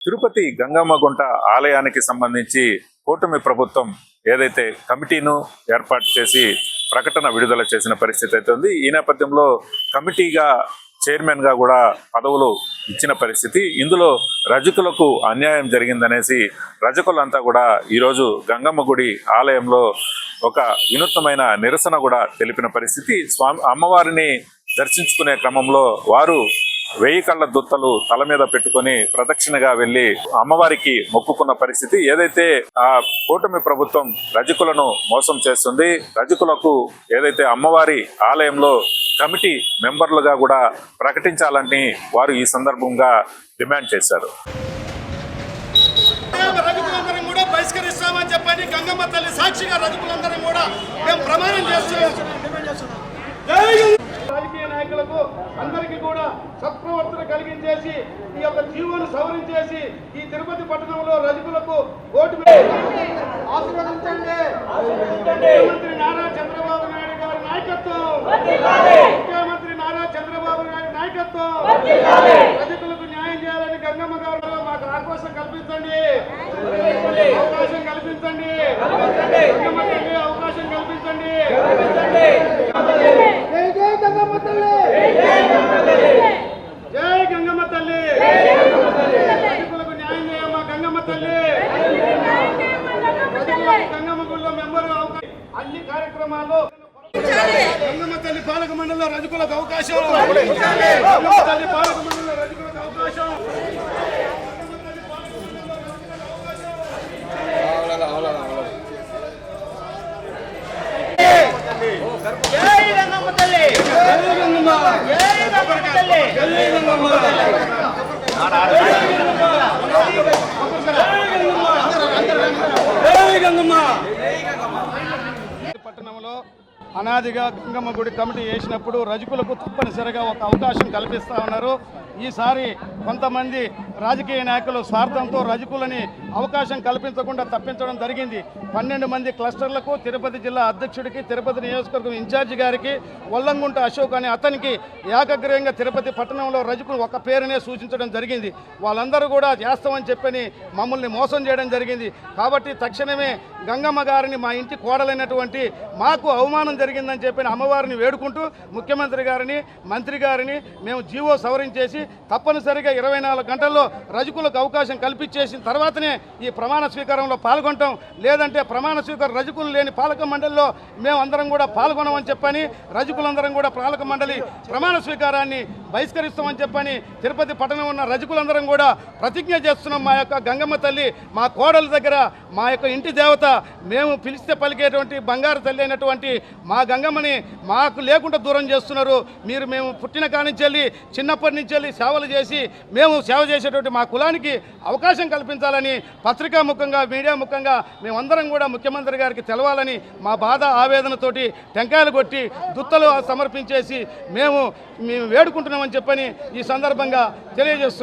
తిరుపతి గంగమ్మ గుంట ఆలయానికి సంబంధించి కూటమి ప్రభుత్వం ఏదైతే కమిటీను ఏర్పాటు చేసి ప్రకటన విడుదల చేసిన పరిస్థితి అయితే ఉంది ఈ నేపథ్యంలో కమిటీగా చైర్మన్గా కూడా పదవులు ఇచ్చిన పరిస్థితి. ఇందులో రజకులకు అన్యాయం జరిగిందనేసి రజకులంతా కూడా ఈరోజు గంగమ్మ గుడి ఆలయంలో ఒక వినూత్నమైన నిరసన కూడా తెలిపిన పరిస్థితి. స్వామి అమ్మవారిని దర్శించుకునే క్రమంలో వారు వెయ్యి కళ్ళ దుత్తలు తల మీద పెట్టుకొని ప్రదక్షిణగా వెళ్ళి అమ్మవారికి మొక్కుకున్న పరిస్థితి ఏదైతే ఆ కూటమి ప్రభుత్వం రజకులను మోసం చేస్తుంది రజకులకు ఏదైతే అమ్మవారి ఆలయంలో కమిటీ మెంబర్లుగా కూడా ప్రకటించాలని వారు ఈ సందర్భంగా డిమాండ్ చేశారు. బహిష్కరిస్తామని చెప్పని గంగమ్మ తల్లి సాక్షిగా రజకులందరం కూడా మేము ప్రమాణం చేస్తున్నాం. నాయకులకు అందరికీ కూడా సత్ప్రవర్తన కలిగించేసి ఈ యొక్క జీవోను సవరించేసి ఈ తిరుపతి పట్టణంలో రజకులకు ఓటు ఆశీర్వదించండి. ముఖ్యమంత్రి నారా చంద్రబాబు నాయుడు గారి నాయకత్వం. ముఖ్యమంత్రి నారా చంద్రబాబు నాయుడు నాయకత్వం. రజకులకు న్యాయం చేయాలని గంగమ్మ గారు మాకు అవకాశం కల్పించండి. అవకాశం కల్పించండి గంగమ్మ తల్లి అవకాశం కల్పించండి జై జై గంగమ్మ తల్లి జై గంగమ్మ తల్లి రజకులకు న్యాయం చేయమ్మా గంగమ్మ తల్లి రజకులకు గంగమ్మ గుళ్ళో మెంబర్ అవకాశం అన్ని కార్యక్రమాల్లో గంగమ్మ తల్లి పాలక మండలిలో రజకులకు అవకాశం. గంగమ్మ తల్లి పాలక మండలిలో రజకులకు అవకాశం. జై రంగమ్మ తల్లి. తల్లి. పట్టణంలో అనాదిగా గంగమ్మ గుడి కమిటీ వేసినప్పుడు రజకులకు తప్పనిసరిగా ఒక అవకాశం కల్పిస్తా ఉన్నారు. ఈసారి కొంతమంది రాజకీయ నాయకులు స్వార్థంతో రజకులని అవకాశం కల్పించకుండా తప్పించడం జరిగింది. పన్నెండు మంది క్లస్టర్లకు తిరుపతి జిల్లా అధ్యక్షుడికి తిరుపతి నియోజకవర్గం ఇన్ఛార్జి గారికి వల్లంగుంట అశోక్ అనే అతనికి ఏకగ్రీయంగా తిరుపతి పట్టణంలో రజకులు ఒక పేరునే సూచించడం జరిగింది. వాళ్ళందరూ కూడా చేస్తామని చెప్పని మమ్మల్ని మోసం చేయడం జరిగింది. కాబట్టి తక్షణమే గంగమ్మ గారిని మా ఇంటి కోడలైనటువంటి మాకు అవమానం జరిగిందని చెప్పిన అమ్మవారిని వేడుకుంటూ ముఖ్యమంత్రి గారిని మంత్రి గారిని మేము జీవో సవరించేసి తప్పనిసరిగా ఇరవై నాలుగు గంటల్లో రజకులకు అవకాశం కల్పించేసిన తర్వాతనే ఈ ప్రమాణ స్వీకారంలో పాల్గొంటాం. లేదంటే ప్రమాణ స్వీకారం రజకులు లేని పాలక మండలిలో మేము అందరం కూడా పాల్గొనమని చెప్పని రజకులందరం కూడా పాలక మండలి ప్రమాణ స్వీకారాన్ని బహిష్కరిస్తామని చెప్పని తిరుపతి పట్టణం ఉన్న రజకులందరం కూడా ప్రతిజ్ఞ చేస్తున్నాం. మా యొక్క గంగమ్మ తల్లి మా కోడల దగ్గర మా యొక్క ఇంటి దేవత మేము పిలిస్తే పలికేటువంటి బంగారు తల్లి అయినటువంటి మా గంగమ్మని మాకు లేకుండా దూరం చేస్తున్నారు. మీరు మేము పుట్టిన కానించి వెళ్ళి చిన్నప్పటి నుంచి వెళ్ళి సేవలు చేసి మేము సేవ చేసేటువంటి మా కులానికి అవకాశం కల్పించాలని పత్రికా ముఖంగా మీడియా ముఖంగా మేమందరం కూడా ముఖ్యమంత్రి గారికి తెలవాలని మా బాధ ఆవేదనతోటి టెంకాయలు కొట్టి దుత్తలు సమర్పించేసి మేము మేము వేడుకుంటున్నాం. వేడుకుంటున్నామని చెప్పని ఈ సందర్భంగా తెలియజేస్తున్నాం